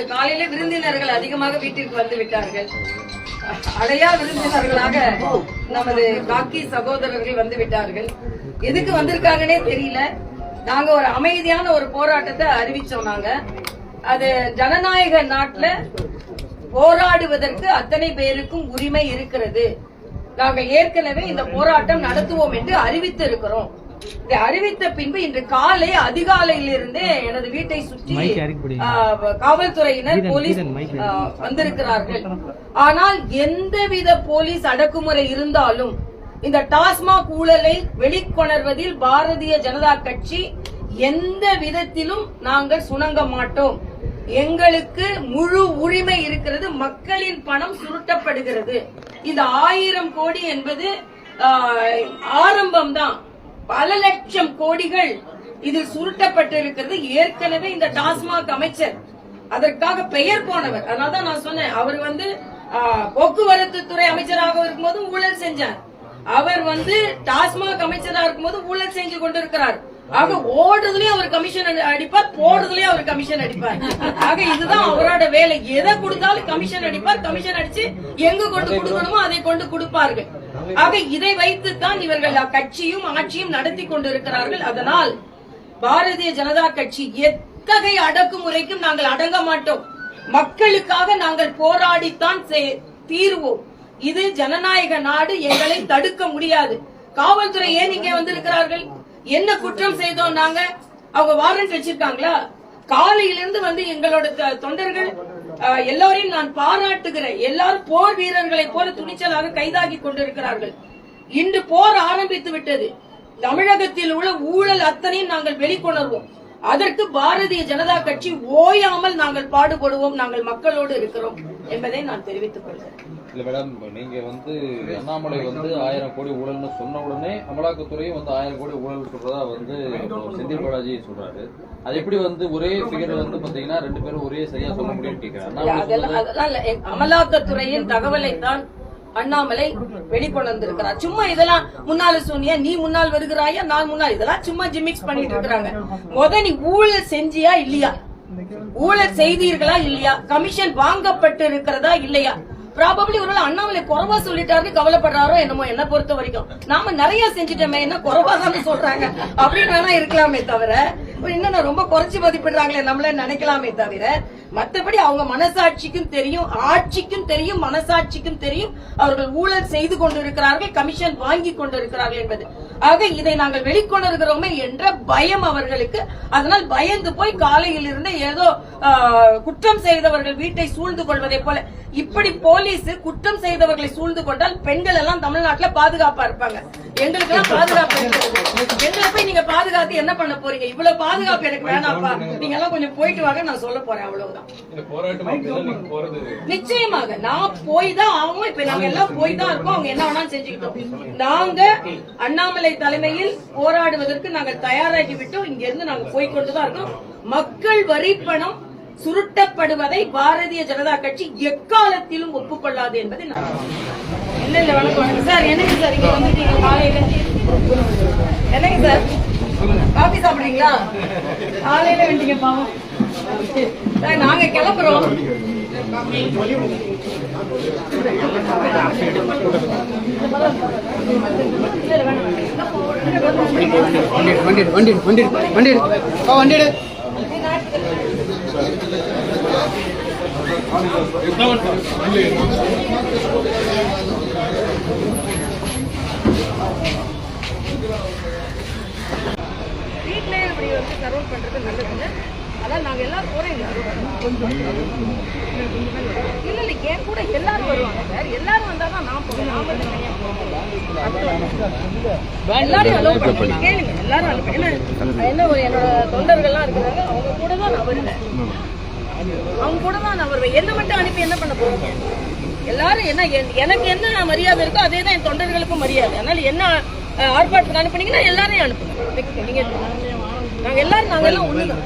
இன்று காலையில விருந்தினர்கள் அதிகமாக வீட்டிற்கு வந்து விட்டார்கள். அடையா விருந்தினர்களாக நமது காக்கி சகோதரர்கள் வந்து விட்டார்கள். எதுக்கு வந்திருக்காங்கன்னே தெரியல. நாங்க ஒரு அமைதியான ஒரு போராட்டத்தை அறிவிச்சோம் நாங்க. அது ஜனநாயக நாட்டுல போராடுவதற்கு அத்தனை பேருக்கும் உரிமை இருக்கிறது. நாங்கள் ஏற்கனவே இந்த போராட்டம் நடத்துவோம் என்று அறிவித்து இருக்கிறோம் இதை அறிவித்த பின்பு இன்று காலை அதிகாலையிலிருந்தே எனது வீட்டை சுற்றி காவல்துறையினர் போலீஸ் வந்திருக்கிறார்கள். ஆனால் எந்தவித போலீஸ் அடக்குமுறை இருந்தாலும் இந்த டாஸ்மாக் ஊழலை வெளிக்கொணர்வதில் பாரதிய ஜனதா கட்சி எந்த விதத்திலும் நாங்கள் சுணங்க மாட்டோம். எங்களுக்கு முழு உரிமை இருக்கிறது மக்களின் பணம் சுருட்டப்படுகிறது. இந்த ஆயிரம் கோடி என்பது ஆரம்பம் தான் பல லட்சம் கோடிகள் இதில் சுருட்டப்பட்டிருக்கிறது. ஏற்கனவே இந்த டாஸ்மாக் அமைச்சர் அதற்காக பெயர் போனவர். அதனாலதான் நான் சொன்னேன் அவர் வந்து போக்குவரத்து துறை அமைச்சராக இருக்கும்போது ஊழல் செஞ்சார். அவர் வந்து டாஸ்மாக் அமைச்சராக இருக்கும்போது ஊழல் செஞ்சு கொண்டிருக்கிறார். ஆக ஓடுறதுலயும் அவர் கமிஷன் அடிப்பார் போடுறதுலயும் அவர் கமிஷன் அடிப்பார். ஆக இதுதான் அவரோட வேலை. எதை கொடுத்தாலும் கமிஷன் அடிப்பார் கமிஷன் அடிச்சு எங்க கொண்டு கொடுக்கணுமோ அதை கொண்டு கொடுப்பார்கள். ஆக இதை வைத்துத்தான் இவர்கள் கட்சியும் ஆட்சியும் நடத்தி கொண்டிருக்கிறார்கள். அதனால் பாரதிய ஜனதா கட்சி எத்தகைய அடக்குமுறைக்கும் நாங்கள் அடங்க மாட்டோம். மக்களுக்காக நாங்கள் போராடித்தான் தீர்வோம். இது ஜனநாயக நாடு எங்களை தடுக்க முடியாது. காவல்துறை ஏன் இங்கே வந்திருக்கிறார்கள்? என்ன குற்றம் செய்தோம் நாங்க? அவங்க வாரண்ட் வச்சிருக்காங்களா காலையிலிருந்து வந்து எங்களோட தொண்டர்கள் எல்லோரையும் நான் பாராட்டுகிறேன் எல்லாரும் போர் வீரர்களை போல துணிச்சலாக கைதாகி கொண்டிருக்கிறார்கள். இன்று போர் ஆரம்பித்து விட்டது. தமிழகத்தில் உள்ள ஊழல் அத்தனையும் நாங்கள் வெளிக்கொணர்வோம். அதற்கு பாரதிய ஜனதா கட்சி ஓயாமல் நாங்கள் பாடுபடுவோம். நாங்கள் மக்களோடு இருக்கிறோம் என்பதை நான் தெரிவித்துக் கொள்கிறேன். இல்ல மேடம் நீங்க வந்து அண்ணாமலை வந்து ஆயிரம் கோடி ஊழல்னு சொன்ன உடனே அமலாக்கத்துறையும் வந்து ஆயிரம் கோடி ஊழல் சொல்றதா வந்து செந்தில் பாலாஜி சொல்றாரு. அது எப்படி வந்து ஒரே ஃபிகர் வந்து பாத்தீங்கன்னா ரெண்டு பேரும் ஒரே சரியா சொல்ல இல்ல. எ- அமலாக்கத்துறையின் தகவலை தான் அண்ணாமலை வெளிக்கொண்டு வந்திருக்கிறார் சும்மா இதெல்லாம் முன்னால சொன்னியா நீ முன்னால் வருகிறாயா நான் முன்னால் இதெல்லாம் சும்மா ஜிமிக்ஸ் பண்ணிட்டு இருக்கிறாங்க முத நீ ஊழல் செஞ்சியா இல்லையா? ஊழல் செய்தீர்களா இல்லையா? கமிஷன் வாங்கப்பட்டு இருக்கிறதா இல்லையா? ப்ராபப்ளி ஒருவேளை அண்ணாமலை குறைவா சொல்லிட்டாருன்னு கவலைப்படுறாரோ என்னமோ என்ன பொறுத்த வரைக்கும். நாம நிறைய செஞ்சுட்டோமே என்ன குறைவா தானே சொல்றாங்க. அப்படின்னு வேணா இருக்கலாமே தவிர இன்னும் ரொம்ப குறைச்சு மதிப்பிடுறாங்களே நம்மள நினைக்கலாமே தவிர மத்தபடி அவங்க மனசாட்சிக்கும் தெரியும் ஆட்சிக்கும் தெரியும் மனசாட்சிக்கும் தெரியும். அவர்கள் ஊழல் செய்து கொண்டிருக்கிறார்கள் கமிஷன் வாங்கி கொண்டிருக்கிறார்கள் என்பது. ஆக இதை நாங்கள் வெளிக்கொண்டிருக்கிறோமே என்ற பயம் அவர்களுக்கு. அதனால் பயந்து போய் காலையில் இருந்து ஏதோ குற்றம் செய்தவர்கள் வீட்டை சூழ்ந்து கொள்வதை போல இப்படி போலீஸ் குற்றம் செய்தவர்களை சூழ்ந்து கொண்டால் பெண்கள் எல்லாம் தமிழ்நாட்டுல பாதுகாப்பா இருப்பாங்க. எங்களுக்கு எல்லாம் பாதுகாப்பு. எங்களை போய் நீங்க பாதுகாத்து என்ன பண்ண போறீங்க? இவ்வளவு பாதுகாப்பு எனக்கு வேணாப்பா. நீங்க எல்லாம் கொஞ்சம் போயிட்டு வாங்க நான் சொல்ல போறேன் அவ்வளவுதான். நிச்சயமாக நான் போய் தான் ஆகும் இப்ப நாங்க எல்லாம் போய் தான் இருக்கோம். அவங்க என்ன வேணாலும் செஞ்சுக்கிட்டோம். நாங்க அண்ணாமலை தலைமையில் போராடுவதற்கு நாங்கள் தயாராகி விட்டோம். இங்க இருந்து நாங்க போய் கொண்டுதான் இருக்கோம். மக்கள் வரி பணம் சுருட்டப்படுவதை பாரதிய ஜனதா கட்சி எக்காலத்திலும் ஒப்புக்கொள்ளாது என்பதை நான் இல்ல இல்ல வணக்கம் வணக்கம். சார் என்னங்க சார் இங்க வந்துட்டீங்க காலையில? என்னங்க சார்? காபி சாப்பிடுறீங்களா? காலையில வேண்டிங்க பாவம். சார், நாங்க கிளம்புறோம். வண்டி வண்டி வண்டி வண்டி வா வண்டி இப்படி வந்து சர்வ் பண்ணுறது நல்லதுங்க. அதான் நாங்க எல்லாரும் போறோம் இல்ல இல்ல என் கூட எல்லாரும் வருவாங்க சார். எல்லாரும் வந்தா தான் நான் போவேன். நான் போவேன். எல்லாரும் அலோவ் பண்ணுங்க. கேளுங்க எல்லாரும் அலோவ் என்ன என்ன ஒரு என்னோட தொண்டர்கள்லாம் இருக்கிறாங்க அவங்க கூட தான் நான் வருவேன். அவங்க கூட தான் நான் வருவேன். என்ன மட்டும் அனுப்பி என்ன பண்ண போறீங்க? எல்லாரும் என்ன என்- எனக்கு என்ன மரியாதை இருக்கோ அதே தான் என் தொண்டர்களுக்கும் மரியாதை. அதனால என்ன ஆர்ப்பாட்டத்துக்கு அனுப்புனீங்கன்னா எல்லாரையும் அனுப்புங்க. நீங்க நாங்க எல்லாரும் நாங்க எல்லாம் ஒண்ணுதான்.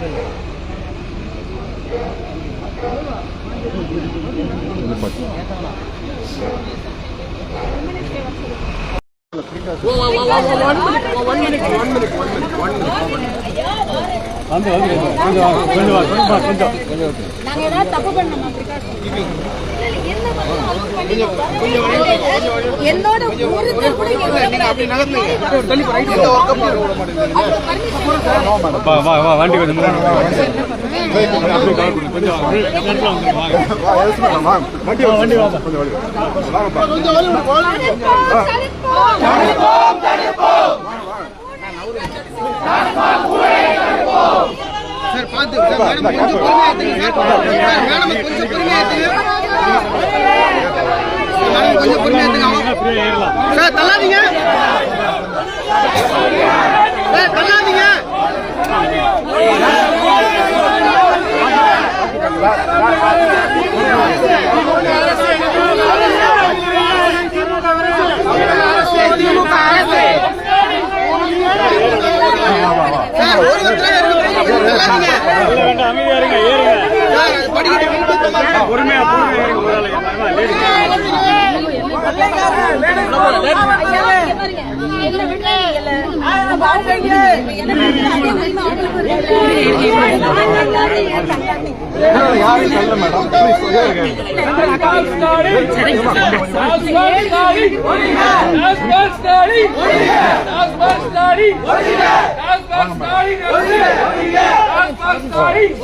நாங்க ஏதாவது தப்பு பண்ணோமா என்னோட ஒருத்தர் கூட வண்டி கொஞ்சம் சார் பார்த்து மேடம் கொஞ்சம் பொறுமையா எடுத்துங்க மேடம் கொஞ்சம் பொறுமையா எடுத்துங்க கொஞ்சம் பொறுமையா எடுத்துங்க சார் தள்ளாதீங்க. யாரையும் சொல்ல மேடம்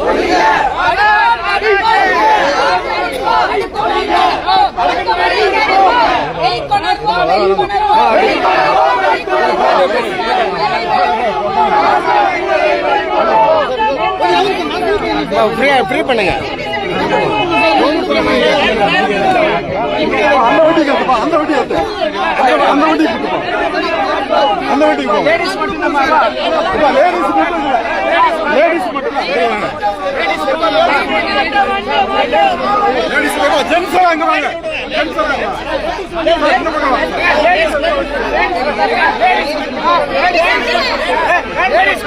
ஒழுங்க ஃப்ரீ ஃப்ரீ பண்ணுங்க வண்டி கேட்டுப்பா அந்த வண்டி ஏத்து அந்த வண்டி போட்டுப்பா அந்த வண்டி லேடிஸ் மட்டும் தான் லேடிஸ் மட்டும் லேடிஸ் மட்டும் லேடிஸ் வேணும் ஜென்ஸ் அங்க வாங்க. Gents ladies ladies